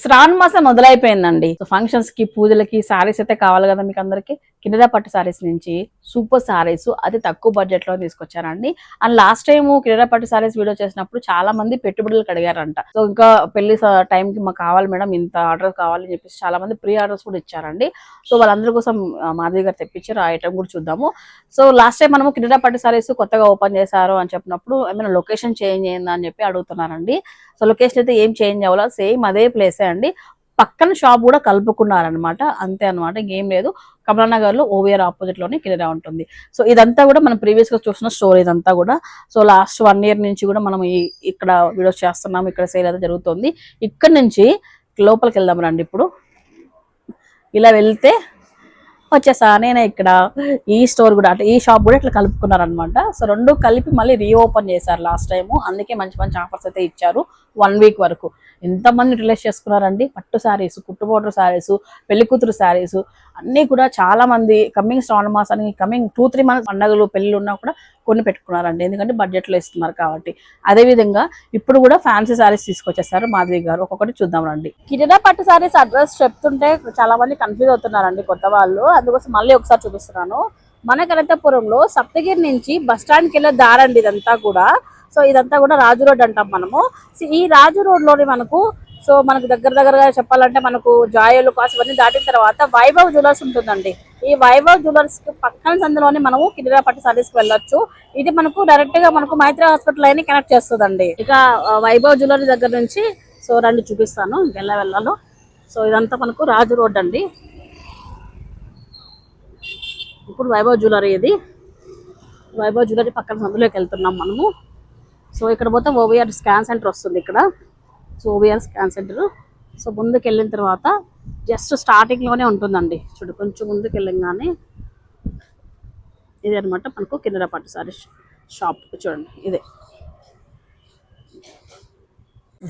శ్రావణ మాసం మొదలైపోయిందండి. సో ఫంక్షన్స్కి పూజలకి సారీస్ అయితే కావాలి కదా మీకు అందరికి. కింద పట్టు సారీస్ నుంచి సూపర్ సారీస్ అది తక్కువ బడ్జెట్లో తీసుకొచ్చారండి. అండ్ లాస్ట్ టైం కింద పట్టు సారీస్ వీడియో చేసినప్పుడు చాలా మంది పెట్టుబడులకు అడిగారంట సో ఇంకా పెళ్ళి టైం కి మాకు కావాలి మేడం ఇంత ఆర్డర్ కావాలని చెప్పేసి చాలా మంది ప్రీ ఆర్డర్స్ కూడా ఇచ్చారండి. సో వాళ్ళందరి కోసం ఆ, మాధవి గారు తెప్పించారు ఆ ఐటమ్ కూడా చూద్దాము. సో లాస్ట్ టైం మనము కింద పట్టు సారీస్ కొత్తగా ఓపెన్ చేశారు అని చెప్పినప్పుడు ఏమైనా లొకేషన్ చేంజ్ అయిందా అని చెప్పి అడుగుతున్నారండి. సో లొకేషన్ అయితే ఏం చేంజ్ అవ్వాలో సేమ్ అదే ప్లేసే అండి. పక్కన షాప్ కూడా కలుపుకున్నారనమాట అంతే అనమాట ఇంకేం లేదు. కమలానగర్లో ఓవియర్ ఆపోజిట్లోనే కింద ఉంటుంది. సో ఇదంతా కూడా మనం ప్రీవియస్గా చూసిన స్టోరీ ఇదంతా కూడా. సో లాస్ట్ వన్ ఇయర్ నుంచి కూడా మనం ఇక్కడ వీడియోస్ చేస్తున్నాం ఇక్కడ సేల్ అయితే జరుగుతుంది. ఇక్కడ నుంచి లోపలికి వెళ్దాం రండి ఇప్పుడు. ఇలా వెళ్తే వచ్చేసా నేను ఇక్కడ ఈ స్టోర్ కూడా అంటే ఈ షాప్ కూడా ఇట్లా కలుపుకున్నారనమాట సో రెండు కలిపి మళ్ళీ రీఓపెన్ చేశారు లాస్ట్ టైం అందుకే మంచి మంచి ఆఫర్స్ అయితే ఇచ్చారు వన్ వీక్ వరకు. ఎంతమంది రిలేస్ చేసుకున్నారండి? పట్టు శారీస్ కుట్టు బోర్డర్ శారీస్ పెళ్ళి కూతురు శారీస్ అన్నీ కూడా చాలా మంది కమింగ్ శ్రావణ మాసానికి కమింగ్ టూ త్రీ మంత్స్ పండుగలు పెళ్ళి ఉన్నా కూడా కొన్ని పెట్టుకున్నారండి. ఎందుకంటే బడ్జెట్లో లో ఇస్తున్నారు కాబట్టి. అదే విధంగా ఇప్పుడు కూడా ఫ్యాన్సీ శారీస్ తీసుకొచ్చేసారు మాధవి గారు. ఒక్కొక్కటి చూద్దాం రండి. కిరణా పట్టు శారీస్ అడ్రస్ చెప్తుంటే చాలా మంది కన్ఫ్యూజ్ అవుతున్నారండి కొత్త వాళ్ళు. అందుకోసం మళ్ళీ ఒకసారి చూపిస్తున్నాను. మన కనంతపురంలో సప్తగిరి నుంచి బస్ స్టాండ్కి వెళ్ళే దారండి ఇదంతా కూడా. సో ఇదంతా కూడా రాజు రోడ్ అంటాం మనము. సో ఈ రాజు రోడ్లోని మనకు సో మనకు దగ్గర దగ్గరగా చెప్పాలంటే మనకు జాయలు కాసు ఇవన్నీ దాటిన తర్వాత వైభవ్ జ్యువెలర్స్ ఉంటుందండి. ఈ వైభవ్ జ్యువెలర్స్కి పక్కన సందులోనే మనము కింద పట్టు సర్వీస్కి వెళ్ళొచ్చు. ఇది మనకు డైరెక్ట్గా మనకు మైత్రి హాస్పిటల్ అయినా కనెక్ట్ చేస్తుందండి. ఇక వైభవ్ జ్యువెలరీ దగ్గర నుంచి సో రండి చూపిస్తాను వెళ్ళ వెళ్ళాలో. సో ఇదంతా మనకు రాజు రోడ్ అండి. ఇప్పుడు వైభవ్ జ్యువెలరీ ఇది. వైభవ్ జ్యువెలరీ పక్కన సందులోకి వెళ్తున్నాం మనము. సో ఇక్కడ పోతే ఓవిఆర్ స్కాన్ సెంటర్ వస్తుంది ఇక్కడ. So OVR scan centre. So ముందుకు వెళ్ళిన తర్వాత జస్ట్ స్టార్టింగ్లోనే ఉంటుందండి. చూడు కొంచెం ముందుకు వెళ్ళంగానే ఇది అనమాట మనకు కింద పట్టు సారీ షాప్ చూడండి ఇదే.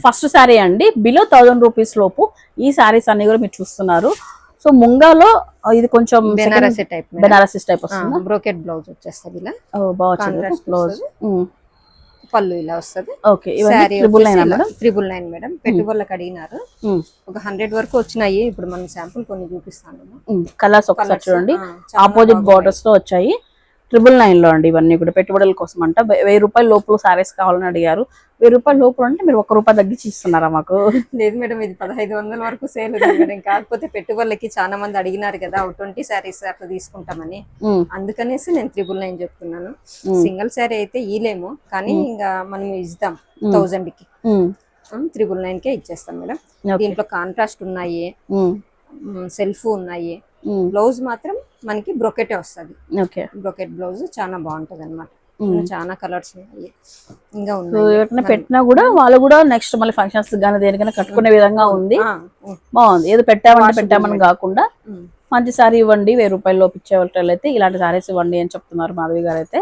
ఫస్ట్ శారీ అండి. బిలో థౌజండ్ రూపీస్ లోపు ఈ శారీస్ అన్ని కూడా మీరు చూస్తున్నారు. సో ముంగాలో ఇది కొంచెం బెనారసీ టైప్ బెనారసీ టైప్ వస్తుంది. బ్రోకెట్ బ్లౌజ్ వచ్చేస్తుంది ఇలా. Contrast బ్లౌజ్ పళ్ళు ఇలా వస్తుంది. ఓకే ఇవన్నీ triple nine madam? Triple nine madam. పెట్టుబడులకు అడిగినారు ఒక హండ్రెడ్ వరకు వచ్చినాయి. ఇప్పుడు మనం శాంపుల్ కొన్ని చూపిస్తాను. కలర్స్ ఒకసారి చూడండి. ఆపోజిట్. బార్డర్స్లో వచ్చాయి. ట్రిపుల్ నైన్లో అండి ఇవన్నీ కూడా. పెట్టుబడుల కోసం అంట. వెయ్యి రూపాయల లోపు సారీస్ కావాలని అడిగారు. వెయ్యి రూపాయల లోపు అంటే మీరు ఒక రూపాయి తగ్గించి ఇస్తున్నారా మాకు? లేదు మేడం ఇది పదహైదు వందల వరకు సేల్ ఉంది మేడం. కాకపోతే పెట్టుబడులకి చాలా మంది అడిగినారు కదా ట్వంటీ శారీస్ అట్లా తీసుకుంటామని. అందుకనేసి నేను త్రిబుల్ నైన్ చెప్తున్నాను. సింగిల్ శారీ అయితే ఇలేము కానీ ఇంకా మనం ఇస్తాం థౌజండ్కి త్రిబుల్ నైన్ కే ఇచ్చేస్తాం మేడం. దీంట్లో కాంట్రాస్ట్ ఉన్నాయి. సెల్ఫ్ ఉన్నాయి. బ్లౌజ్ మాత్రం మనకి బ్రొకెటే వస్తుంది. ఓకే. బ్రొకెట్ బ్లౌజ్ చాలా బాగుంటది అనమాట. చాలా కలర్స్ ఉన్నాయి. ఇంకా ఉన్నాయి. పెట్టినా కూడా వాళ్ళు కూడా నెక్స్ట్ మళ్ళీ ఫంక్షన్స్ కానీ దేనికైనా కట్టుకునే విధంగా ఉంది. బాగుంది. ఏదో Washable పెట్టామని కాకుండా. మంచి సారీ ఇవ్వండి వెయ్యి రూపాయల లోపు ఇచ్చే వాళ్ళైతే ఇలాంటి సారీస్ ఇవ్వండి అని చెప్తున్నారు మాధవి గారు అయితే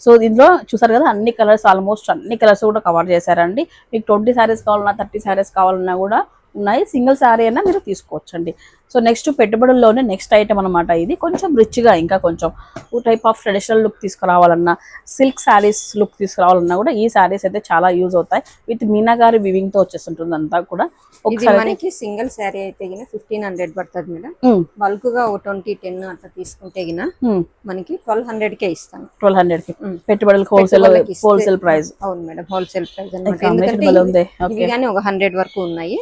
సో దీంట్లో చూసారు కదా అన్ని కలర్స్ ఆల్మోస్ట్ అన్ని కలర్స్ కూడా కవర్ చేశారండి. మీకు ట్వంటీ సారీస్ కావాలన్నా థర్టీ సారీస్ కావాలన్నా కూడా ఉన్నాయి. సింగిల్ సారీ అయినా మీరు తీసుకోవచ్చండి. సో నెక్స్ట్ పెట్టుబడుల్లోనే నెక్స్ట్ ఐటమ్ అనమాట ఇది. కొంచెం రిచ్గా ఇంకా కొంచెం టైప్ ఆఫ్ ట్రెడిషనల్ లుక్ తీసుకురావాలన్నా సిల్క్ శారీస్ లుక్ తీసుకురావాలన్నా కూడా ఈ శారీస్ అయితే చాలా యూజ్ అవుతాయి. విత్ మీనాగారి వివింగ్తో వచ్చేస్తుంటుంది అంతా కూడా మనకి సింగిల్ శారీ అయితే గిన ఫిఫ్టీన్ హండ్రెడ్ పడుతుంది మేడం. బల్క్గా ఓ ట్వంటీ టెన్ అట్లా తీసుకుంటే గిన మనకి ట్వెల్వ్ హండ్రెడ్ కే ఇస్తాను ట్వెల్వ్ హండ్రెడ్కి. ఉమ్. పెట్టుబడులకు హోల్సేల్ హోల్సేల్ ప్రైస్ అవును మేడం హోల్సేల్ ప్రైస్ అనమాట ఎందుకంటే ఒక హండ్రెడ్ వరకు ఉన్నాయి.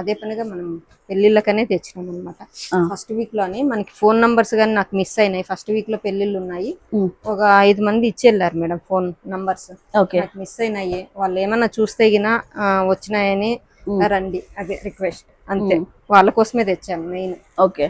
అదే పనిగా మనం పెళ్ళిళ్ళకనే తెచ్చినాం అనమాట. ఫస్ట్ వీక్లోనే మనకి ఫోన్ నంబర్స్ కానీ నాకు మిస్ అయినాయి. ఫస్ట్ వీక్లో పెళ్ళిళ్ళు ఉన్నాయి. ఒక ఐదు మంది ఇచ్చి వెళ్ళారు మేడం ఫోన్ నంబర్స్ ఓకే. నాకు మిస్ అయినాయి. వాళ్ళు ఏమన్నా చూస్తే గిన వచ్చినాయని. రండి. అదే రిక్వెస్ట్ అంతే. వాళ్ళ కోసమే తెచ్చాను మెయిన్ ఓకే.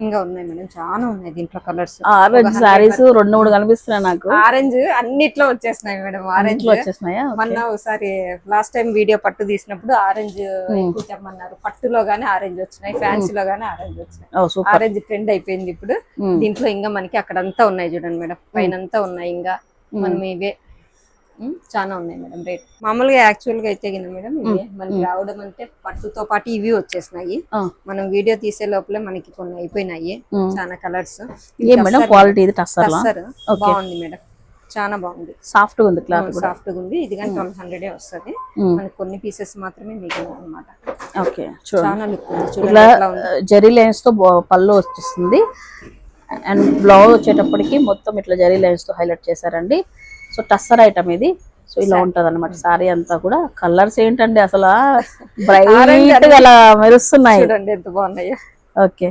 ఇంకా ఉన్నాయి మేడం చాలా ఉన్నాయి దీంట్లో కలర్స్ ఆరెంజ్ సారీస్ రెండు మూడు కనిపిస్తున్నాయి నాకు. ఆరెంజ్ అన్నిట్లో వచ్చేసినాయి మేడం ఆరెంజ్ వచ్చేసినాయా? మొన్న ఒకసారి లాస్ట్ టైం వీడియో పట్టు తీసినప్పుడు ఆరెంజ్ ఎక్కువ తెమ్మన్నారు పట్టులో గానీ ఆరెంజ్ వచ్చినాయి ఫ్యాన్సీ లో గానీ ఆరెంజ్ వచ్చినాయి. ఆరెంజ్ ట్రెండ్ అయిపోయింది ఇప్పుడు. దీంట్లో ఇంకా మనకి అక్కడంతా ఉన్నాయి చూడండి మేడం పైన అంతా ఉన్నాయి ఇంకా. మనం ఇవే చాలా ఉన్నాయి మేడం రేట్. మామూలుగా యాక్చువల్గా అయితే మేడం ఇవి. మనకి రావడం అంటే పట్టుతో పాటు ఇవి వచ్చేసినాయి. మనం వీడియో తీసే లోపలే మనకి కొన్ని అయిపోయినాయి. చాలా కలర్స్ మేడం క్వాలిటీ బాగుంది మేడం. చాలా బాగుంది. సాఫ్ట్ ఉంది క్లాత్ సాఫ్ట్గా ఉంది. ఇది కానీ ట్వెల్వ్ హండ్రెడ్ వస్తుంది. మనకి కొన్ని పీసెస్ మాత్రమే మిగిలిన అనమాట ఓకే చాలా లుక్ ఇట్లా జరీ లైన్స్తో పళ్ళు వచ్చేస్తుంది. అండ్ బ్లౌజ్ వచ్చేటప్పటికి మొత్తం ఇట్లా జరీ లైన్స్తో హైలైట్ చేశారండి. సో టస్సర్ ఐటమ్ ఇది. సో ఇలా ఉంటది అనమాట సారీ అంతా కూడా. కలర్స్ ఏంటండి అసలు బ్రైట్ అలా మెరుస్తున్నాయి. చూడండి ఎంత బాగున్నాయో. ఓకే.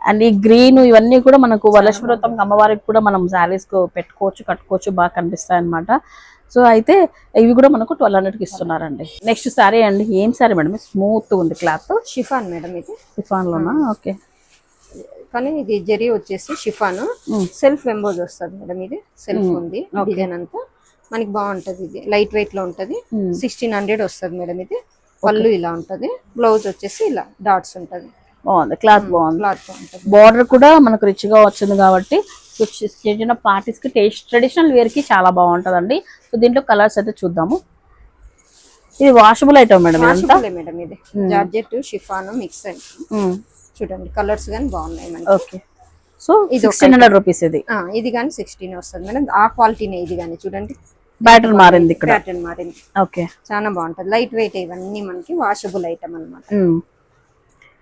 అండ్ ఈ గ్రీన్ ఇవన్నీ కూడా మనకు వరలక్ష్మి వ్రతం అమ్మవారికి కూడా మనం శారీస్కు పెట్టుకోవచ్చు కట్టుకోవచ్చు బాగా కనిపిస్తాయి అనమాట సో అయితే ఇవి కూడా మనకు ట్వెల్వ్ హండ్రెడ్కి ఇస్తున్నారండి. నెక్స్ట్ సారీ అండి. ఏం సారీ మేడం? స్మూత్ ఉంది క్లాత్. షిఫాన్ మేడం ఇది. టిఫాన్ లోనా ఓకే. కానీ ఇది జరీ వచ్చేసి షిఫాన్. సెల్ఫ్ ఎంబోజ్ వస్తుంది మేడం ఇది. సెల్ఫ్ ఉంది డిజైన్ అంతా. మనకి బాగుంటది ఇది. లైట్ వెయిట్లో ఉంటది. సిక్స్టీన్ హండ్రెడ్ వస్తుంది మేడం ఇది. పళ్ళు ఇలా ఉంటది. బ్లౌజ్ వచ్చేసి ఇలా డాట్స్ ఉంటది. బాగుంది. క్లాత్ బాగుంది. క్లాత్ ఉంటది బార్డర్ కూడా మనకు రిచ్గా వచ్చింది కాబట్టి చిన్న పార్టీస్కి టేస్ట్ ట్రెడిషనల్ వేర్కి చాలా బాగుంటదండి. సో దీంట్లో కలర్స్ అయితే చూద్దాము. ఇది వాషబుల్ ఐటమ్ మేడం మేడం ఇది. జార్జెట్ షిఫాన్ మిక్స్ అయ్యి చూడండి. కలర్స్ కానీ బాగున్నాయి మనకి okay. So sixteen hundred rupees ఇది. ఇది కానీ సిక్స్టీన్ వస్తుంది మేడం. ఆ క్వాలిటీనే ఇది కానీ చూడండి. బ్యాటర్ మారింది ఇక్కడ. ప్యాటర్న్ మారింది. ఓకే. చాలా బాగుంటది. లైట్ వెయిట్ ఇవన్నీ మనకి వాషబుల్ ఐటమ్ అన్నమాట.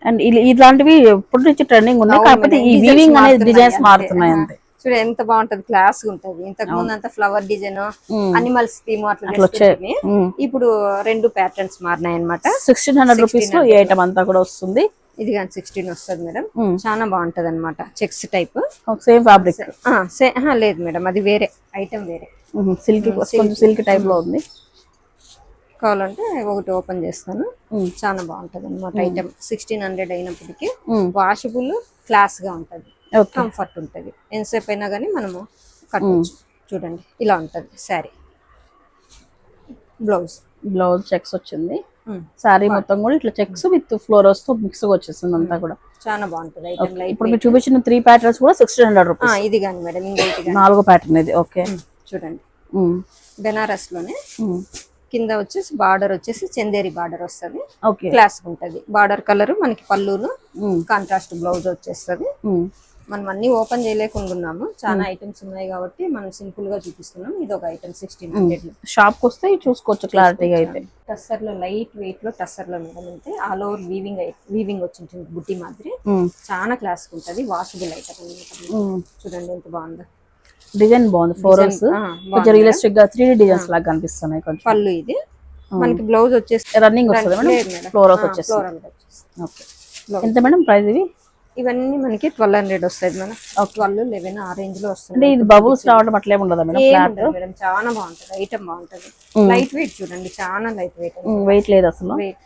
అండ్ ఇలాంటివి ఎప్పటి నుంచి ట్రెండింగ్ ఉంది కాకపోతే ఈ వీవింగ్ అనేది డిజైన్స్. మారుతున్నాయి అంతే. చూడు ఎంత బాగుంటది. క్లాస్ ఉంటది. ఇంతకు ముందు అంతా ఫ్లవర్ డిజైన్. అనిమల్స్ థీమ్ అట్లా ఇప్పుడు రెండు ప్యాటర్న్స్ మారినాయి అనమాట సిక్స్టీన్ హండ్రెడ్ రూపీస్లో ఈ ఐటమ్ అంతా కూడా వస్తుంది. ఇది కానీ సిక్స్టీన్ వస్తుంది మేడం. చాలా బాగుంటది అనమాట చెక్స్ టైప్ సేమ్ ఫ్యాబ్రిక్ లేదు మేడం. అది వేరే. ఐటమ్ వేరే. సిల్క్ సిల్క్ టైప్లో ఉంది. కావాలంటే ఒకటి ఓపెన్ చేస్తాను. చాలా బాగుంటది అనమాట ఐటమ్ సిక్స్టీన్ హండ్రెడ్ అయినప్పటికీ. వాషబుల్ క్లాస్గా ఉంటది. కంఫర్ట్ ఉంటది. ఎంతసేపు అయినా కానీ మనము కట్టచ్చు చూడండి. ఇలా ఉంటది. శారీ బ్లౌజ్ బ్లౌజ్ చెక్స్ వచ్చింది. సారీ మొత్తం కూడా ఇట్లా చెక్స్ విత్ ఫ్లోరస్తో మిక్స్గా వచ్చేస్తుంది అంతా కూడా. చాలా బాగుంటుంది. ఇప్పుడు మీరు చూపించిన త్రీ ప్యాటర్న్స్ కూడా సిక్స్టీన్ హండ్రెడ్ రూపీస్ ఇది కానీ మేడం నాలుగో ప్యాటర్న్ ఇది. ఓకే చూడండి. బెనారస్లోనే కింద వచ్చేసి బార్డర్ వచ్చేసి చందేరి బార్డర్ వస్తుంది. ఓకే క్లాస్ ఉంటది బార్డర్ కలర్ మనకి పళ్ళును కాంట్రాస్ట్ బ్లౌజ్ వచ్చేస్తుంది. మనం అన్ని ఓపెన్ చేయలేకుండా ఉన్నాము చాలా ఐటమ్స్ ఉన్నాయి కాబట్టి మనం సింపుల్గా చూపిస్తున్నాం. ఇది ఒక ఐటమ్ సిక్స్టీన్ హండ్రెడ్ షాప్కి వస్తే చూసుకోవచ్చు క్లారిటీగా అయితే. టస్సర్లో లైట్ వెయిట్లో టస్సర్లో మేడం అంటే ఆల్ ఓవర్ వీవింగ్ వీవింగ్ వచ్చింటుంది బుట్టి మాదిరి. చాలా క్లాస్ ఉంటది. వాషబుల్ ఐటమ్ చూడండి ఎంత బాగుందో. డిజైన్ బాగుంది. ఫ్లోరల్స్ కొంచెం రియలిస్టిక్గా త్రీ డిజైన్స్ లాగా కనిపిస్తున్నాయి కొంచెం. పళ్ళు ఇది. మనకి బ్లౌజ్ వచ్చేసి రన్నింగ్ వస్తుంది మేడం. ఫ్లోరల్స్ వచ్చేసి floral వచ్చేసి ఓకే ఎంత మేడం ప్రైస్ ఇవి ఇవన్నీ మనకి ట్వెల్వ్ హండ్రెడ్ వస్తుంది మేడం. ట్వెల్వ్ లెవెన్ ఆ రేంజ్లో వస్తుంది ఇది బబుల్స్ రావడం అట్లే ఉండదా మేడం? ఫ్లాట్ ఏముండదు మేడం. చాలా బాగుంటది. ఐటమ్ బాగుంటది. లైట్ వెయిట్ చూడండి. చాలా లైట్ వెయిట్ వెయిట్ లేదు అసలు. వెయిట్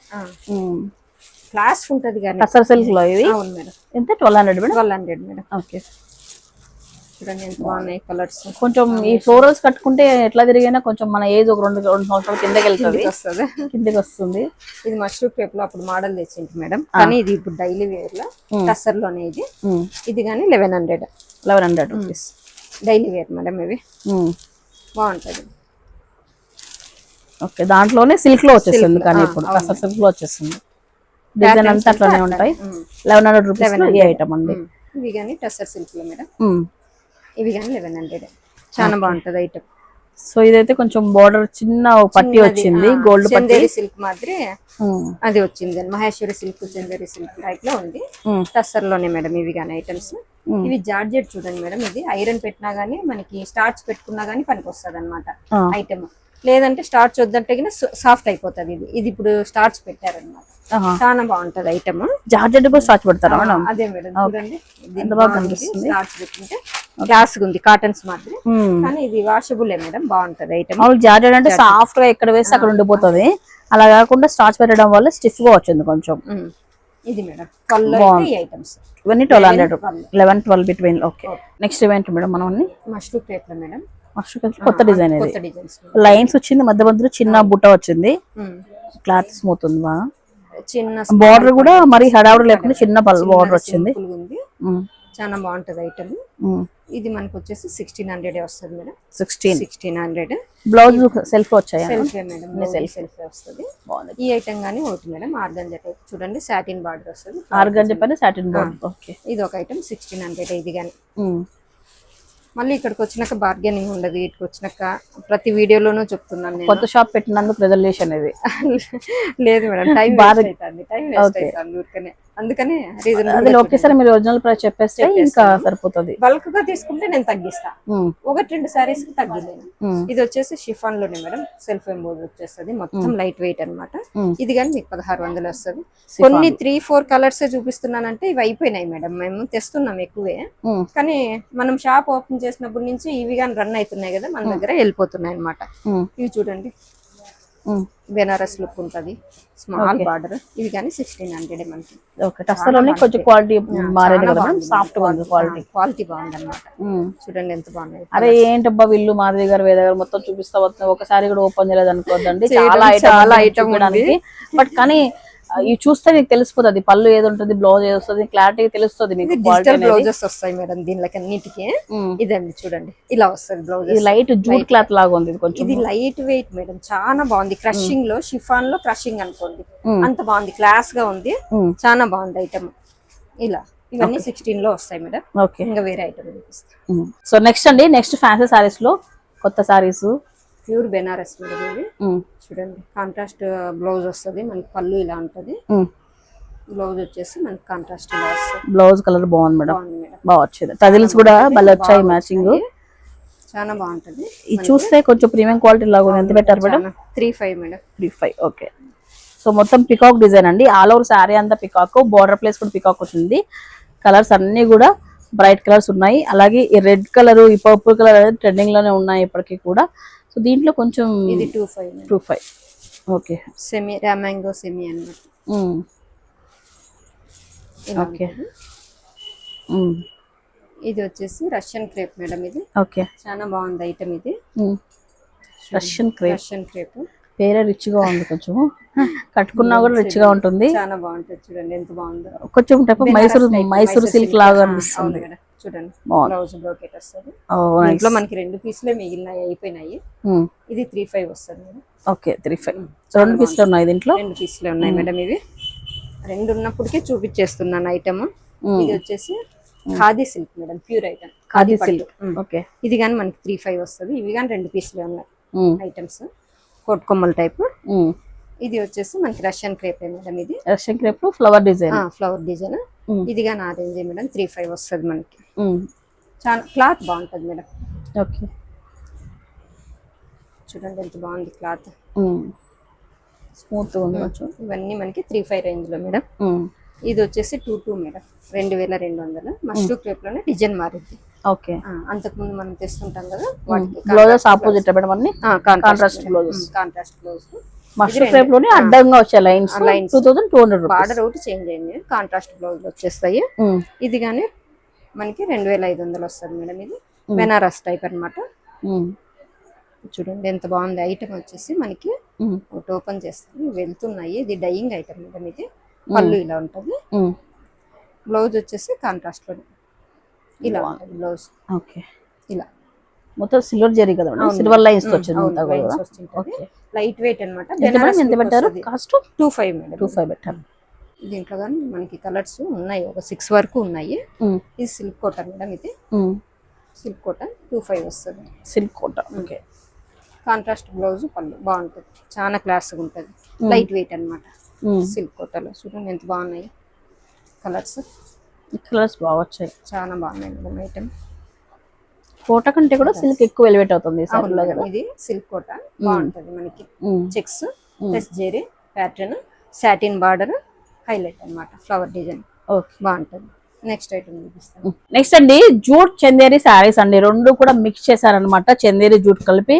క్లాస్ ఉంటది కానీ. టసర్ సిల్క్లో ఇది? అవును మేడం. ఎంత? Twelve hundred madam? Twelve hundred madam. Okay చూడండి ఎంత బాగున్నాయి కలర్స్ కొంచెం ఈ ఫ్లోరల్స్ కట్టుకుంటే ఎట్లా తిరిగినా కొంచెం మన ఏజ్ ఒక రెండు రెండు సంవత్సరాల కిందకి వెళ్తుంది. వస్తుంది. కిందకి వస్తుంది. ఇది మష్రూమ్ టేప్లో అప్పుడు మోడల్ తెచ్చింది మేడం. కానీ ఇది ఇప్పుడు డైలీ వేర్లో టస్సర్లోనే ఇది. ఇది కానీ eleven hundred eleven hundred rupees daily wear madam ఇవి. బాగుంటది. ఓకే దాంట్లోనే సిల్క్లో వచ్చేస్తుంది కానీ ఇప్పుడు అసలు సిల్క్లో వచ్చేస్తుంది. డిజైన్ అంతా అట్లనే ఉంటాయి. లెవెన్ హండ్రెడ్ రూపీస్ ఈ ఐటమ్ అండి? ఇవి కానీ టస్సర్ సిల్క్లో మేడం. ఇవి కానీ లెవెన్ హండ్రెడ్. చాలా బాగుంటది ఐటమ్. సో ఇదైతే కొంచెం బార్డర్ చిన్న పట్టి వచ్చింది గోల్డ్ పట్టి. సిల్క్ మాదిరి. అది వచ్చింది మహేశ్వరి సిల్క్ చందేరి సిల్క్ టైప్లో ఉంది. మ్మ్. టస్సర్లోనే మేడం ఇవి కానీ ఐటమ్స్ ఇవి జార్జెట్ చూడండి మేడం ఇది ఐరన్ పెట్టినా గానీ మనకి స్టార్చ్ పెట్టుకున్నా గానీ పనికి వస్తుంది అనమాట. ఐటమ్ లేదంటే స్టార్చ్ వద్దంటే గిన సాఫ్ట్ అయిపోతుంది ఇది. ఇది ఇప్పుడు స్టార్చ్ పెట్టారనమాట. చాలా బాగుంటది ఐటమ్ జార్జెట్ కూడా స్టార్చ్ పెడతారా అదే మేడం చూడండి. స్టార్చ్ పెట్టుకుంటే గ్లాస్ ఉంది కాటన్స్ మాదిరి మ్మ్. కానీ ఇది వాషబులే మేడం బాగుంటది ఐటమ్ మామూలు జార్జెట్ అంటే సాఫ్ట్గా ఎక్కడ వేస్తే అక్కడ ఉండిపోతుంది. అలా కాకుండా స్టార్చ్ పెట్టడం వల్ల స్టిఫ్గా వచ్చింది కొంచెం. ఇది మేడం ఐటమ్స్ ఇవన్నీ twelve hundred eleven twelve between okay next event madam మనం అన్ని? మష్రూమ్ టైప్లో మేడం. మస్తు కొత్త డిజైన్ ఇది. డిజైన్స్ లైన్స్ వచ్చింది మధ్య మధ్యలో చిన్న బుట్ట వచ్చింది. క్లాత్ స్మూత్ ఉంది బాగా చిన్న బార్డర్ కూడా మరి హడావుడు లేకుండా చిన్న బార్డర్ వచ్చింది. చాలా బాగుంటది ఐటమ్ ఇది మనకు వచ్చేసి సిక్స్టీన్ హండ్రెడ్ వస్తుంది madam. Sixteen sixteen hundred blouse self వచ్చాయా? Self madam. సెల్ఫ్ సెల్ఫ్ వస్తుంది. బాగుంది. ఈ ఐటమ్ గానీ ఒకటి మేడం. Organza type. చూడండి సాటిన్ బార్డర్ వస్తుంది. ఆర్గన్ చెప్పని సాటిన్ బార్డర్ ఓకే. ఇది ఒక ఐటమ్ సిక్స్టీన్ హండ్రెడ్ ఇది కానీ మళ్ళీ ఇక్కడికి వచ్చినాక బార్గెనింగ్ ఉండదు. ఇక్కడికి వచ్చినాక ప్రతి వీడియోలోనూ చెప్తున్నాను నేను. కొత్త షాప్ పెట్టినందుకు రిజల్యూషన్ ఇది. లేదు మేడం టైం అవుతుంది. టైం వేస్ట్ అవుతుంది ఊరికనే. అందుకనే రీజన్ అది ఒకేసారి మీరు ఒరిజినల్ ప్రైస్ చెప్పేస్తే ఇంకా సరిపోతుంది. బల్క్గా తీసుకుంటే నేను తగ్గిస్తా. ఒకటి రెండు సారీస్కి తగ్గలేను. ఇది వచ్చేసి షిఫాన్లోనే మేడం. సెల్ఫ్ ఎంబోజ్ వచ్చేస్తుంది. మొత్తం లైట్ వెయిట్ అన్నమాట. ఉమ్. ఇది కానీ మీకు పదహారు వందలు వస్తుంది. కొన్ని త్రీ ఫోర్ కలర్స్ చూపిస్తున్నానంటే ఇవి అయిపోయినాయి మేడం. మేము తెస్తున్నాం ఎక్కువే. కానీ మనం షాప్ ఓపెన్ చేసినప్పటి నుంచి ఇవి కానీ రన్ అవుతున్నాయి కదా మన దగ్గర వెళ్ళిపోతున్నాయి అన్నమాట. ఉమ్, ఇవి చూడండి. బెనారస్ లుక్ ఉంటది. స్మాల్ బార్డర్ ఇవి కానీ సిక్స్టీన్ హండ్రెడ్ మనకి ఓకే టస్సలోనే కొంచెం క్వాలిటీ మారేది కదా సాఫ్ట్ ఉంది క్వాలిటీ క్వాలిటీ బాగుంది అనమాట చూడండి ఎంత బాగున్నాయి అరే ఏంటబ్బా వీళ్ళు మాధవి గారు వేద గారు మొత్తం చూపిస్తా వస్తుంది ఒకసారి కూడా ఓపెన్ చేయలేదు అనుకోద్దండి చేయడం చాలా ఐటమ్ బట్ కానీ ఇవి చూస్తే మీకు తెలిసిపోతుంది పళ్ళు ఏది ఉంటుంది బ్లౌజ్ ఏది వస్తుంది క్లారిటీ తెలుస్తుంది మీకు డిజిటల్ బ్లౌజెస్ వస్తాయి మేడం దీనిలోకి అన్నిటికీ ఇదండి చూడండి ఇలా వస్తుంది ఇది బ్లౌజెస్ లైట్ జూట్ క్లాత్ లాగా ఉంది ఇది కొంచెం ఇది లైట్ వెయిట్ మేడం చాలా బాగుంది. క్రషింగ్లో షిఫాన్లో క్రషింగ్ అనుకోండి. అంత బాగుంది క్లాస్గా ఉంది. చాలా బాగుంది ఐటమ్ ఇలా ఇవన్నీ సిక్స్టీన్లో వస్తాయి మేడం. ఓకే ఇంకా వేరే ఐటమ్ సో నెక్స్ట్ అండి నెక్స్ట్ ఫ్యాన్సీ సారీస్లో కొత్త సారీస్ ప్యూర్ బెనారస్ మేడం ఇది. చూడండి కాంట్రాస్ట్ బ్లౌజ్ వస్తుంది మనకి పళ్ళు ఇలా ఉంటుంది. బ్లౌజ్ వచ్చేసి మనకి కాంట్రాస్ట్ ఇలా వస్తుంది. బ్లౌజ్ కలర్ బాగుంది మేడం. బాగా వచ్చింది. టజిల్స్ కూడా భలే వచ్చాయి మ్యాచింగ్ చాలా బాగుంటుంది. ఇది చూస్తే కొంచెం ప్రీమియం క్వాలిటీ లాగా ఉంది. ఎంత పెట్టారు madam? Three five madam. Three five okay so మొత్తం పికాక్ డిజైన్ అండి. ఆల్ ఓవర్ శారీ అంతా పికాక్ బార్డర్ ప్లేస్ కూడా పికాక్ వచ్చింది. కలర్స్ అన్ని కూడా బ్రైట్ కలర్స్ ఉన్నాయి. అలాగే ఈ రెడ్ కలర్ ఈ పర్పుల్ కలర్ అనేది ట్రెండింగ్లోనే ఉన్నాయి ఇప్పటికీ కూడా. సో దీంట్లో కొంచెం ఇది two five two five okay semi రామాంగో semi అన్నమాట. ఇలా ఓకే. ఇది వచ్చేసి రష్యన్ క్రేప్ మేడం ఇది. ఓకే చాలా బాగుంది ఐటమ్ ఇది. రష్యన్ క్రేప్ రష్యన్ క్రేప్ పేరే రిచ్గా ఉంది కొంచెం కట్టుకున్నా కూడా రిచ్గా ఉంటుంది. చాలా బాగుంటుంది చూడండి ఎంత బాగుందో. కొంచెం మైసూర్ మైసూర్ సిల్క్ లాగా అనిపిస్తుంది. చూడండి. బ్లౌజ్ బ్రోకెట్ వస్తుంది. ఓ, దీంట్లో మనకి రెండు పీసులే మిగిలినాయి అయిపోయినాయి. ఇది త్రీ ఫైవ్ వస్తుంది ఓకే త్రీ ఫైవ్ రెండు పీసులు ఉన్నాయి దీంట్లో? రెండు పీసులే ఉన్నాయి మేడం ఇవి. రెండు ఉన్నప్పటికీ చూపించేస్తున్నాను ఐటమ్ ఇది వచ్చేసి khadi silk madam pure item khadi. Silk. Okay. ఇది కానీ మనకి త్రీ ఫైవ్ వస్తుంది. ఇవి కానీ రెండు పీసులే ఉన్నాయి ఐటమ్స్ కొమ్మల టైప్. ఇది వచ్చేసి మనకి రష్యన్ క్రేప్ మేడం ఇది. Russian crepe flower design. Flower design. ఇది కానీ ఆరెంజ్ మేడం త్రీ ఫైవ్ వస్తుంది మనకి. చాలా క్లాత్ బాగుంటుంది మేడం. ఓకే. చూడండి ఎంత బాగుంది క్లాత్. స్మూత్ కొంచెం. ఇవన్నీ మనకి త్రీ ఫైవ్ రేంజ్లో మేడం ఇది వచ్చేసి టూ టూ మేడం. రెండు వేల రెండు వందలు. మష్రూ క్రేప్లోనే డిజైన్ మారింది. ఓకే. ఆ, అంతకుముందు మనం తెస్తుంటాం కదా వాటికి బ్లౌజెస్ ఆపోజిట్ మేడం అన్ని? Contrast blouses. కాంట్రాస్ట్ బ్లౌజ్ మస్టర్ క్రేప్లోనే అడ్డంగా వచ్చే lines. lines. Two thousand two hundred border ఒకటి చేంజ్ అయింది. కాంట్రాస్ట్ బ్లౌజ్ వచ్చేస్తాయి. ఇది కానీ మనకి రెండు వేల ఐదు వందలు వస్తుంది మేడం ఇది. బెనారస్ టైప్ అన్నమాట. చూడండి ఎంత బాగుంది. ఐటమ్ వచ్చేసి మనకి ఒకటి ఓపెన్ చేస్తాను వెళ్తున్నాయి. ఇది డైయింగ్ ఐటమ్ మేడం ఇది. పళ్ళు ఇలా ఉంటుంది. బ్లౌజ్ వచ్చేసి కాంట్రాస్ట్లో ఇలా ఉంటుంది బ్లౌజ్ ఓకే. ఇలా. మొత్తం సిల్వర్ జరీ కదా సిల్వర్ లైన్స్ వచ్చింది లైట్ వెయిట్ అనమాట ఎంత పెట్టారు? Cost two five madam. Two five పెట్టారు. దీంట్లో కానీ మనకి కలర్స్ ఉన్నాయి ఒక సిక్స్ వరకు ఉన్నాయి. ఇది సిల్క్ కోట మేడం ఇది. సిల్క్ కోట టూ ఫైవ్ వస్తుంది. Silk Kota okay. Contrast blouse పళ్ళు బాగుంటుంది. చాలా క్లాస్గా ఉంటుంది. లైట్ వెయిట్ అన్నమాట. సిల్క్ కోటలో చూడండి ఎంత బాగున్నాయి. కలర్స్. కలర్స్ బాగా వచ్చాయి. చాలా బాగున్నాయి మేడం ఐటమ్. కోట కంటే కూడా సిల్క్ ఎక్కువ ఎలివేట్ అవుతుంది ఇది సిల్క్ కోట బాగుంటుంది మనకి. Checks plus zari pattern satin border highlight అన్నమాట ఫ్లవర్ డిజైన్. ఓకే. బాగుంటుంది. నెక్స్ట్ ఐటమ్ చూపిస్తాను. నెక్స్ట్ అండి జూట్ చందేరి శారీస్ అండి. రెండు కూడా మిక్స్ చేశారనమాట చందేరి జూట్ కలిపి.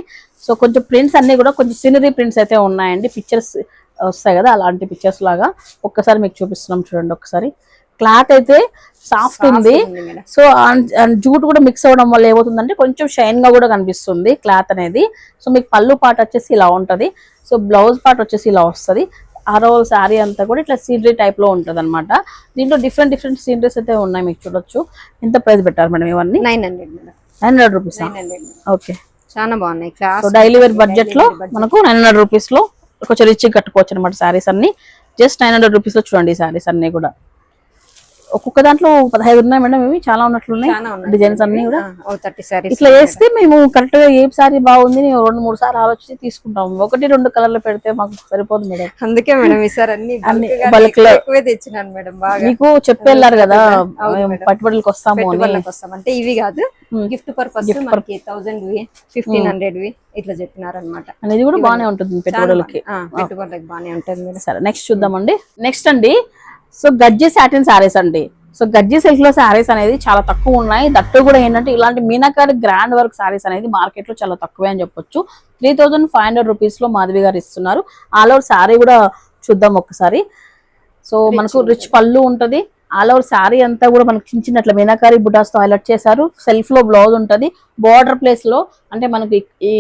సో కొంచెం ప్రింట్స్ అన్ని కూడా కొంచెం సీనరీ ప్రింట్స్ అయితే ఉన్నాయండి. పిక్చర్స్ వస్తాయి కదా అలాంటి పిక్చర్స్ లాగా. ఒక్కసారి మీకు చూపిస్తున్నాం చూడండి ఒకసారి. క్లాత్ అయితే సాఫ్ట్ ఉంది. సో జూట్ కూడా మిక్స్ అవ్వడం వల్ల ఏమవుతుందంటే కొంచెం షైన్గా కూడా కనిపిస్తుంది క్లాత్ అనేది. సో మీకు పళ్ళు పాట వచ్చేసి ఇలా ఉంటది. సో బ్లౌజ్ పార్ట్ వచ్చేసి ఇలా వస్తది. ఆరో శారీ అంతా కూడా ఇట్లా సీనరీ టైప్లో ఉంటది అనమాట దీంట్లో డిఫరెంట్ డిఫరెంట్ సీనరీస్ అయితే ఉన్నాయి మీకు చూడొచ్చు. ఎంత ప్రైస్ పెట్టారు మేడం ఇవన్నీ? Nine hundred madam. Nine hundred rupees okay చాలా బాగున్నాయి. క్లాస్ డైలీ వేర్ బడ్జెట్లో మనకు నైన్ హండ్రెడ్ రూపీస్లో కొంచెం రిచ్ కట్టుకోవచ్చు అనమాట శారీస్ అన్ని. జస్ట్ నైన్ హండ్రెడ్ రూపీస్లో చూడండి ఈ శారీస్ అన్ని కూడా. ఒక్కొక్క దాంట్లో పదహైదు ఉన్నాయి మేడం ఇవి చాలా ఉన్నట్లున్నాయి. డిజైన్స్ అన్ని కూడా. ఇట్లా వేస్తే మేము కరెక్ట్గా ఏ సారీ బాగుంది రెండు మూడు సార్లు ఆలోచించి తీసుకుంటాం. ఒకటి రెండు కలర్లు పెడితే మాకు సరిపోదు మేడం. అందుకే మేడం ఈసారి అన్ని తెచ్చినాను మేడం మీకు చెప్పి వెళ్ళారు కదా. పట్టుబడులకు వస్తాము అంటే ఇవి కాదు. గిఫ్ట్ పర్పస్ మనకి థౌసండ్ ఫిఫ్టీన్ హండ్రెడ్ ఇట్లా చెప్పినారన్నమాట. అనేది కూడా బాగానే ఉంటుంది పెట్టుబడులకి. పెట్టుబడులకు బాగానే ఉంటుంది సరే నెక్స్ట్ చూద్దామండి. నెక్స్ట్ అండి సో గజ్జి సాటిన్ సారీస్ అండి. సో గజ్జి సిల్క్లో సారీస్ అనేది చాలా తక్కువ ఉన్నాయి. దట్టు కూడా ఏంటంటే ఇలాంటి మీనాకారి గ్రాండ్ వర్క్ సారీస్ అనేది మార్కెట్లో చాలా తక్కువే అని చెప్పొచ్చు. త్రీ థౌజండ్ ఫైవ్ హండ్రెడ్ రూపీస్లో మాధవి గారు ఇస్తున్నారు. ఆల్ ఓవర్ సారీ కూడా చూద్దాం ఒక్కసారి. సో మనకు రిచ్ పళ్ళు ఉంటది. ఆల్ ఓవర్ శారీ అంతా కూడా మనకు చిన్న చిన్న అట్లా మీనాకారి బుటాస్తో హైలైట్ చేశారు. సెల్ఫ్లో బ్లౌజ్ ఉంటది. బార్డర్ ప్లేస్లో అంటే మనకి ఈ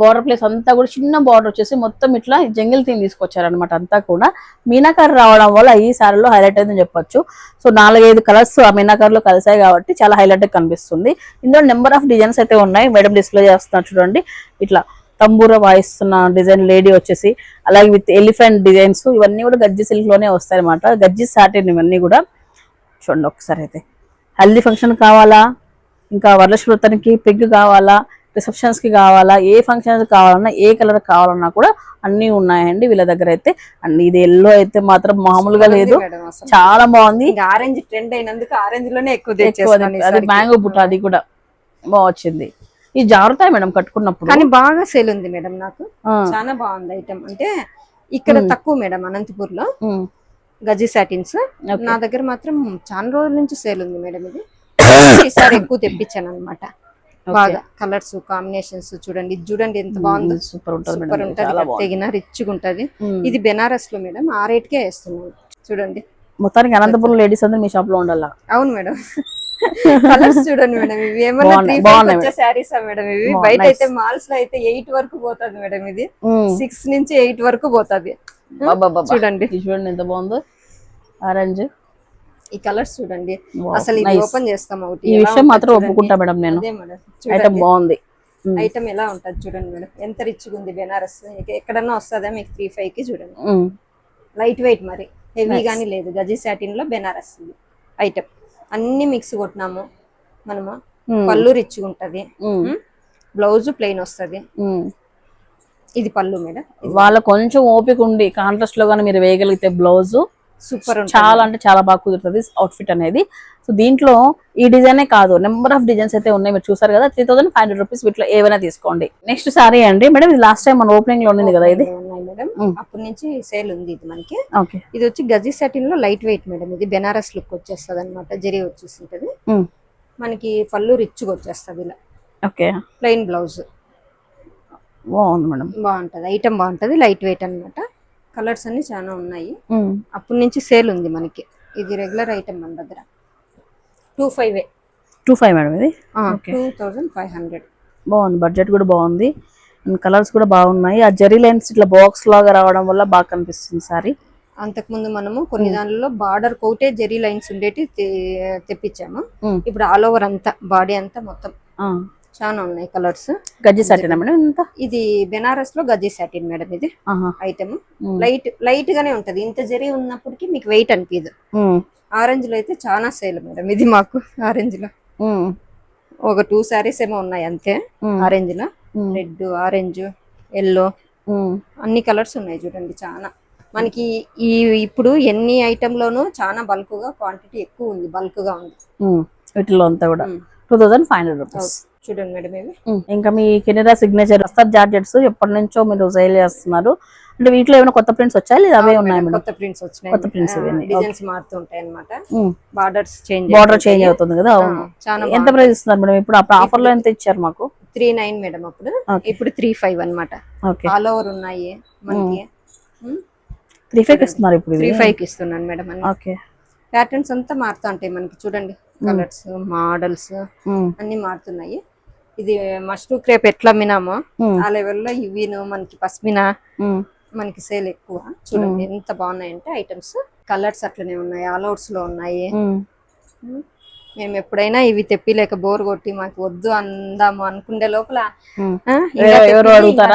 బార్డర్ ప్లేస్ అంతా కూడా చిన్న బార్డర్ వచ్చేసి మొత్తం ఇట్లా జంగిల్ థీమ్ తీసుకొచ్చారనమాట అంతా కూడా మీనాకారు రావడం వల్ల ఈ శారీలో హైలైట్ అయిందని చెప్పొచ్చు. సో నాలుగైదు కలర్స్ ఆ మీనాకారిలో కలిసాయి కాబట్టి చాలా హైలైట్ కనిపిస్తుంది. ఇందులో నెంబర్ ఆఫ్ డిజైన్స్ అయితే ఉన్నాయి. మేడం డిస్ప్లే చేస్తున్నారు చూడండి. ఇట్లా తంబూర వాయిస్తున్న డిజైన్ లేడీ వచ్చేసి అలాగే విత్ ఎలిఫెంట్ డిజైన్స్ ఇవన్నీ కూడా గజ్జి సిల్క్లోనే వస్తాయి అనమాట గజ్జి సాటిన్ ఇవన్నీ కూడా చూడండి ఒకసారి అయితే. హల్దీ ఫంక్షన్ కావాలా? ఇంకా వరలక్ష్మి వ్రతానికి పెగ్ కావాలా? రిసెప్షన్స్కి కావాలా ఏ ఫంక్షన్స్ కావాలన్నా ఏ కలర్ కావాలన్నా కూడా అన్ని ఉన్నాయండి వీళ్ళ దగ్గర అయితే. అండ్ ఇది ఎల్లో అయితే మాత్రం మామూలుగా లేదు. చాలా బాగుంది. ఆరెంజ్ ట్రెండ్ అయినందుకు ఆరెంజ్లోనే ఎక్కువ అది- మ్యాంగో బుట్ట అది కూడా బాగా వచ్చింది. ఇది జాగ్రత్త మేడం కట్టుకున్నప్పుడు. కానీ బాగా సేల్ ఉంది మేడం నాకు. చాలా బాగుంది ఐటమ్ అంటే ఇక్కడ తక్కువ మేడం అనంతపూర్లో గజీ సాటిన్స్. నా దగ్గర మాత్రం చాలా రోజుల నుంచి సేల్ ఉంది మేడం ఇది. ఈసారి ఎక్కువ తెప్పించాను అనమాట బాగా కలర్స్ కాంబినేషన్స్ చూడండి. ఇది చూడండి ఎంత బాగుందో. సూపర్ ఉంటుంది తెగిన రిచ్గా ఉంటది. ఇది బెనారస్లో మేడం ఆ రేట్ కే వేస్తున్నాను చూడండి. మొత్తానికి అనంతపురం లేడీస్ అందరూ మీ షాప్లో ఉండాలా? అవును మేడం. కలర్స్ చూడండి మేడం ఇవి. ఏమన్నా శారీస్ మేడం. ఇవి. బయట అయితే మాల్స్లో అయితే ఎయిట్ వరకు పోతుంది మేడం ఇది. సిక్స్ నుంచి ఎయిట్ వరకు పోతుంది. చూడండి. ఇది చూడండి ఎంత బాగుందో. ఆరెంజ్ ఈ కలర్స్ చూడండి. అసలు ఇది. ఓపెన్ చేస్తాం ఒకటి. ఈ విషయం మాత్రం. ఒప్పుకుంటా మేడం నేను. ఐటమ్ బాగుంది. ఐటమ్ ఎలా ఉంటది చూడండి మేడం. ఎంత రిచ్గా ఉంది బెనారస్. ఎక్కడన్నా వస్తుందా మీకు త్రీ ఫైవ్కి చూడండి. లైట్ వెయిట్ మరి. హెవీ గానీ లేదు. గజీ సాటిన్లో బెనారస్ ఇది ఐటమ్ అన్ని మిక్స్ కొట్టినాము మనము. పళ్ళు రిచ్ ఉంటది. బ్లౌజ్ ప్లెయిన్ వస్తది. ఇది పళ్ళు మేడం. వాళ్ళ కొంచెం ఓపిక ఉండి కాంట్రాస్ట్లో కానీ మీరు వేయగలిగితే బ్లౌజ్ సూపర్ చాలా అంటే చాలా బాగా కుదురుతుంది అవుట్ఫిట్ అనేది. సో దీంట్లో ఈ డిజైనే కాదు. నెంబర్ ఆఫ్ డిజైన్స్ అయితే ఉన్నాయి. మీరు చూసారు కదా three thousand five hundred rupees వీటిలో ఏవైనా తీసుకోండి. నెక్స్ట్ సారీ అండి. మేడం ఇది లాస్ట్ టైం మన ఓపెనింగ్లో ఉంది కదా ఇది? Madam um. అప్పటి నుంచి సేల్ ఉంది ఇది మనకి. ఓకే ఇది వచ్చి గజీ సాటిన్లో లైట్ వెయిట్ మేడం ఇది బెనారస్ లుక్ వచ్చేస్తుంది అనమాట జరీ వచ్చేస్తుంటది మనకి పళ్ళు రిచ్గా వచ్చేస్తుంది ఇలా. ఓకే ప్లెయిన్ బ్లౌజ్ బాగుంది మేడం బాగుంటది. ఐటమ్ బాగుంటది. లైట్ వెయిట్ అన్నమాట. కలర్స్ అన్ని చాలా ఉన్నాయి. అప్పటి నుంచి సేల్ ఉంది మనకి. ఇది రెగ్యులర్ ఐటమ్ మన దగ్గర. Two five two five madam ఇది. Two thousand five hundred. బాగుంది. బడ్జెట్ కూడా బాగుంది. అండ్ కలర్స్ కూడా బాగున్నాయి. ఆ జరీ లైన్స్ ఇట్లా బాక్స్ లాగా రావడం వల్ల బాగా కనిపిస్తుంది సారీ. అంతకుముందు మనము కొన్ని దానిలో బార్డర్ కోటే జెరీ లైన్స్ ఉండేటి తెప్పించాము. ఇప్పుడు ఆల్ ఓవర్ అంతా బాడీ అంతా మొత్తం. చాలా ఉన్నాయి కలర్స్ గజ్జి సాటినా మేడం ఇంత ఇది బెనారస్లో గజీ సాటిన్ మేడం ఇది. ఐటమ్. లైట్ లైట్ గానే ఉంటది ఇంత జరీ ఉన్నప్పటికీ మీకు వెయిట్ అనిపించదు ఉమ్. ఆరెంజ్లో అయితే చాలా సేల్ మేడం ఇది మాకు ఆరెంజ్లో. ఒక టూ సారీస్ ఏమో ఉన్నాయి అంతే. ఆరెంజ్లో. Red orange yellow. అన్ని కలర్స్ ఉన్నాయి చూడండి చాలా మనకి ఈ ఇప్పుడు ఎన్ని ఐటమ్ లోనూ చాలా బల్క్గా క్వాంటిటీ ఎక్కువ ఉంది బల్క్గా ఉంది. వీటిలో అంతా కూడా. Two thousand five hundred rupees చూడండి మేడం ఇవి. ఇంకా మీ కెనరా సిగ్నేచర్ వస్తారు జార్జెట్స్ ఎప్పటి నుంచో మీరు సేల్ చేస్తున్నారు. అంటే వీటిలో ఏమైనా కొత్త ప్రింట్స్ వచ్చాయి లేదా అవే ఉన్నాయి కొత్త ప్రింట్స్ వచ్చినాయి. కొత్త ఇవన్నీ. డిజైన్స్ మారుతూ ఉంటాయి అనమాట బార్డర్స్ చేంజ్ బార్డర్ చేంజ్ అవుతుంది కదా? అవును. చాలా ఎంత ప్రైస్ ఇస్తున్నారు మేడం? ఇప్పుడు అప్పుడు ఆఫర్లో ఎంత ఇచ్చారు మాకు? త్రీ నైన్ మేడం అప్పుడు. ఇప్పుడు త్రీ ఫైవ్ అనమాట ఆల్ ఓవర్ ఉన్నాయి మనకి. త్రీ ఫైవ్ ఇస్తున్నారు ఇప్పుడు త్రీ ఫైవ్కి ఇస్తున్నాను మేడం అన్ని. ఓకే. ప్యాటర్న్స్ అంతా మారుతూ ఉంటాయి మనకి. చూడండి కలర్స్ మోడల్స్. అన్ని మారుతున్నాయి. ఇది మష్రూ క్రేప్ ఎట్లా అమ్మినామో ఉమ్. ఆ లెవెల్లో ఇవిను మనకి పస్మినా. మనకి సేల్ ఎక్కువ. చూడండి ఎంత బాగున్నాయంటే ఐటమ్స్ కలర్స్ అట్లనే ఉన్నాయి ఆల్ అవుట్స్లో ఉన్నాయి. మేము. ఎప్పుడైనా ఇవి తెప్పిలేక బోర్ కొట్టి మాకు వద్దు అందాము అనుకునే లోపల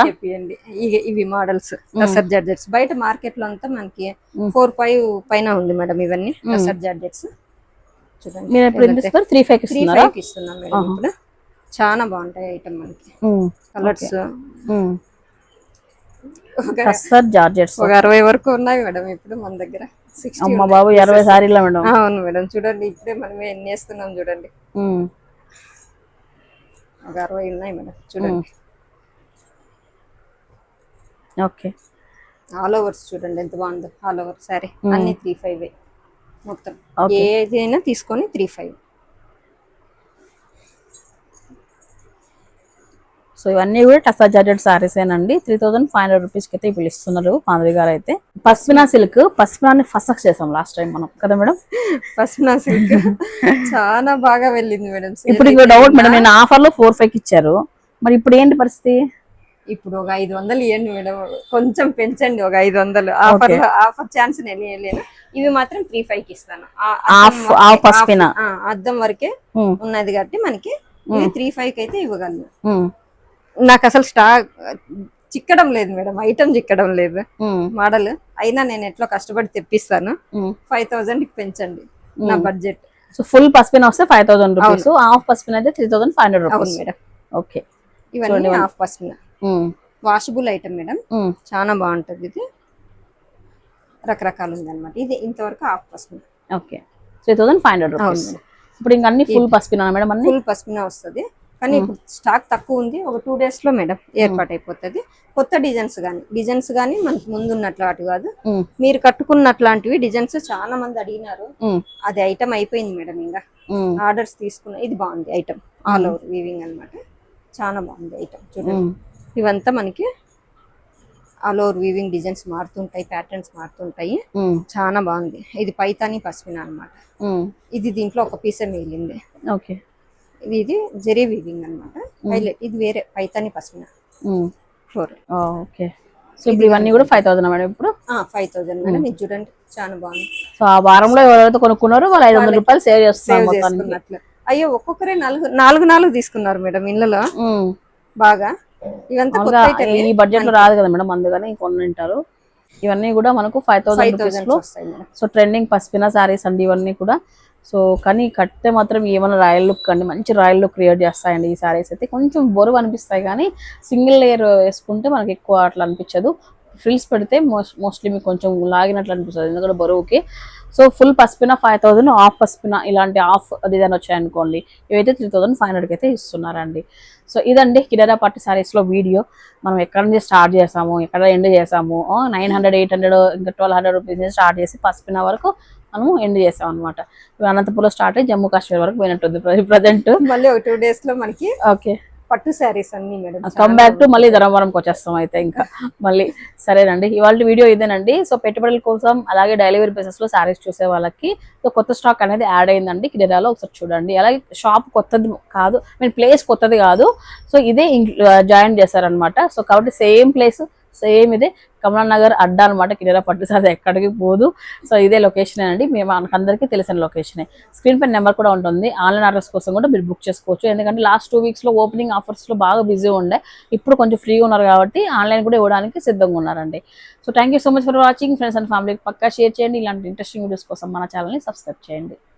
తెప్పియండి, ఇవి- ఇవి మోడల్స్ టసర్ జార్జెట్స్. బయట మార్కెట్లో అంతా మనకి. ఫోర్ ఫైవ్ పైన ఉంది మేడం ఇవన్నీ టసర్ జార్జెట్స్. చూడండి త్రీ ఫైవ్ ఇస్తున్నాం మేడం ఇప్పుడు. చాలా బాగుంటాయి ఐటమ్ మనకి. కలర్స్. జార్జెట్స్. ఒక అరవై వరకు ఉన్నాయి మేడం ఇప్పుడు మన దగ్గర. అమ్మ బాబు ఇరవై సారీలో మేడం. అవును మేడం. చూడండి ఇప్పుడే మనం ఎన్ని వేస్తున్నాం చూడండి. ఒక అరవై ఉన్నాయి మేడం. చూడండి. ఓకే. ఆల్ ఓవర్స్ చూడండి ఎంత బాగుందో. ఆల్ ఓవర్ సారీ అన్ని త్రీ ఫైవ్ మొత్తం. ఏదైనా తీసుకొని త్రీ ఫైవ్ సో ఇవన్నీ కూడా టసా జార్జెట్ సారీస్ ఏనండి. త్రీ థౌసండ్ ఫైవ్ హండ్రెడ్ రూపీస్కి అయితే ఇప్పుడు ఇస్తున్నారు మాధవి గారు అయితే. పస్మినా సిల్క్ పస్మినాని ఫస్ట్ చేసాం లాస్ట్ టైం మనం. కదా మేడం? ఫస్ట్ నా సిల్క్ చాలా బాగా వెళ్ళింది మేడం. ఇప్పుడు ఇంకో. డౌట్ మేడం నేను ఆఫర్లో ఫోర్ ఫైవ్ ఇచ్చారు. మరి ఇప్పుడు ఏంటి పరిస్థితి? ఇప్పుడు ఒక ఐదు వందలు ఇవ్వండి మేడం. కొంచెం పెంచండి ఒక ఐదు వందలు. ఆఫర్ ఆఫర్ ఛాన్స్ నేను ఇవ్వలేను ఇవి మాత్రం త్రీ ఫైవ్కి ఇస్తాను. అద్దం వరకే- ఉమ్, ఉన్నది కాబట్టి మనకి త్రీ ఫైవ్కి అయితే ఇవ్వగలను. ఉమ్, నాకు అసలు స్టాక్ చిక్కడం లేదు మేడం ఐటమ్ చిక్కడం లేదు. మోడల్. అయినా నేను ఎట్లా కష్టపడి తెప్పిస్తాను. ఫైవ్ థౌసండ్ పెంచండి నా బడ్జెట్. సో ఫుల్ పసుపిన వస్తే five thousand rupees. Half pashmina అయితే three thousand five hundred rupees. Madam. Okay. ఇవన్నీ half um, washable item madam. చాలా బాగుంటుంది ఇది. రకరకాలు ఉంది అనమాట ఇది ఇంతవరకు half percent okay. Three thousand five hundred rupees. ఇప్పుడు ఇంకా అన్ని ఫుల్ పసుపిన మేడం అన్ని? ఫుల్ పసుపున వస్తుంది. కానీ ఇప్పుడు స్టాక్ తక్కువ ఉంది. ఒక టూ డేస్లో మేడం ఏర్పాటు అయిపోతుంది. కొత్త డిజైన్స్ కానీ డిజైన్స్ కానీ మనకి ముందు ఉన్నట్లు అటు కాదు మీరు కట్టుకున్నట్లాంటివి డిజైన్స్ చాలా మంది అడిగినారు. అది ఐటమ్ అయిపోయింది మేడం ఇంకా. ఆర్డర్స్ తీసుకున్న ఇది బాగుంది ఐటమ్. ఆల్ ఓవర్ వీవింగ్ అన్నమాట. చాలా బాగుంది ఐటమ్ చూడండి. ఇవంతా మనకి ఆల్ ఓవర్ వీవింగ్ డిజైన్స్ మారుతుంటాయి ప్యాటర్న్స్ మారుతుంటాయి. చాలా బాగుంది. ఇది పైతాని పసుపిన అన్నమాట. ఉమ్, ఇది దీంట్లో ఒక పీసే మిగిలింది. ఓకే. ఇది ఇది జెరీ వీవింగ్ అన్నమాట. హైలైట్ ఇది వేరే పైతాని ఫ్లోర్ ఆ, ఓకే. సో ఇప్పుడు ఇవన్నీ కూడా ఫైవ్ థౌసండ్ మేడం ఇప్పుడు? Five thousand madam. ఇది చూడండి చాలా బాగుంది. సో ఆ వారంలో ఎవరైతే కొనుక్కున్నారో వాళ్ళు ఐదు వందల రూపాయలు సేవ్ చేస్తున్నారు అయ్యో ఒక్కొక్కరే నాలుగు నాలుగు నాలుగు తీసుకున్నారు మేడం ఇళ్ళలో. బాగా. ఇవంతా ఈ బడ్జెట్లో రాదు కదా మేడం అందుకని కొన్ని ఉంటారు ఇవన్నీ కూడా మనకు ఫైవ్ థౌసండ్ రూపీస్లో సో ట్రెండింగ్ పసిపిన సారీస్ అండి ఇవన్నీ కూడా సో కానీ కడితే మాత్రం ఏమైనా రాయల్ లుక్ అండి మంచి రాయల్ లుక్ క్రియేట్ చేస్తాయండి ఈ సారీస్ అయితే. కొంచెం బరువు అనిపిస్తాయి కానీ సింగిల్ లేయర్ వేసుకుంటే మనకి ఎక్కువ అట్లా అనిపించదు. ఫ్రిల్స్ పెడితే మోస్ట్ మోస్ట్లీ మీకు కొంచెం లాగినట్లు అనిపిస్తుంది ఎందుకంటే బరువుకి. So full pashmina five thousand half pashmina ఇలాంటి ఆఫ్ డిజైన్ వచ్చాయనుకోండి ఇవైతే త్రీ థౌసండ్ ఫైవ్ హండ్రెడ్కి అయితే ఇస్తున్నారండి. సో ఇదండి కిరారా పట్టు సారీస్లో వీడియో. మనం ఎక్కడ నుంచి స్టార్ట్ చేసాము ఎక్కడ ఎండ్ చేసాము నైన్ హండ్రెడ్ ఎయిట్ హండ్రెడ్ ఇంకా ట్వెల్వ్ హండ్రెడ్ రూపీస్ నుంచి స్టార్ట్ చేసి పసిపిన వరకు మనము ఎండ్ చేసాం అనమాట అనంతపురం స్టార్ట్ అయ్యి జమ్మూ కాశ్మీర్ వరకు పోయినట్టుంది ప్రజెంట్ మళ్ళీ ఒక టూ డేస్లో మనకి ఓకే పట్టు శారీస్ అన్ని మేడం కమ్ బ్యాక్ టు మళ్ళీ ధర్మవరంకి వచ్చేస్తాం అయితే ఇంకా. మళ్ళీ సరేనండి. ఇవాళ వీడియో ఇదేనండి. సో పెట్టుబడుల కోసం అలాగే డెలివరీ బేసెస్లో శారీస్ చూసే వాళ్ళకి సో కొత్త స్టాక్ అనేది యాడ్ అయిందండి. కిడరాలో ఒకసారి చూడండి. అలాగే షాప్ కొత్తది కాదు మీన్ ప్లేస్ కొత్తది కాదు. సో ఇదే జాయిన్ చేశారనమాట సో కాబట్టి సేమ్ ప్లేస్ సేమ్ ఇదే కమలా నగర్ అడ్డా అనమాట కిడరా పట్టు సార్ ఎక్కడికి పోదు. సో ఇదే లొకేషన్ అండి. మేము అందరికీ తెలిసిన లొకేషనే స్క్రీన్ పైన నెంబర్ కూడా ఉంటుంది. ఆన్లైన్ ఆర్డర్స్ కోసం కూడా మీరు బుక్ చేసుకోవచ్చు. ఎందుకంటే లాస్ట్ టూ వీక్స్లో ఓపెనింగ్ ఆఫర్స్లో బాగా బిజీ ఉండే. ఇప్పుడు కొంచెం ఫ్రీగా ఉన్నారు కాబట్టి ఆన్లైన్ కూడా ఇవ్వడానికి సిద్ధంగా ఉన్నారండి. So thank you so much for watching friends and ఫ్యామిలీకి పక్కా షేర్ చేయండి. ఇలాంటి ఇంట్రెస్టింగ్ వీడియోస్ కోసం మన ఛానల్ని సబ్స్క్రైబ్ చేయండి.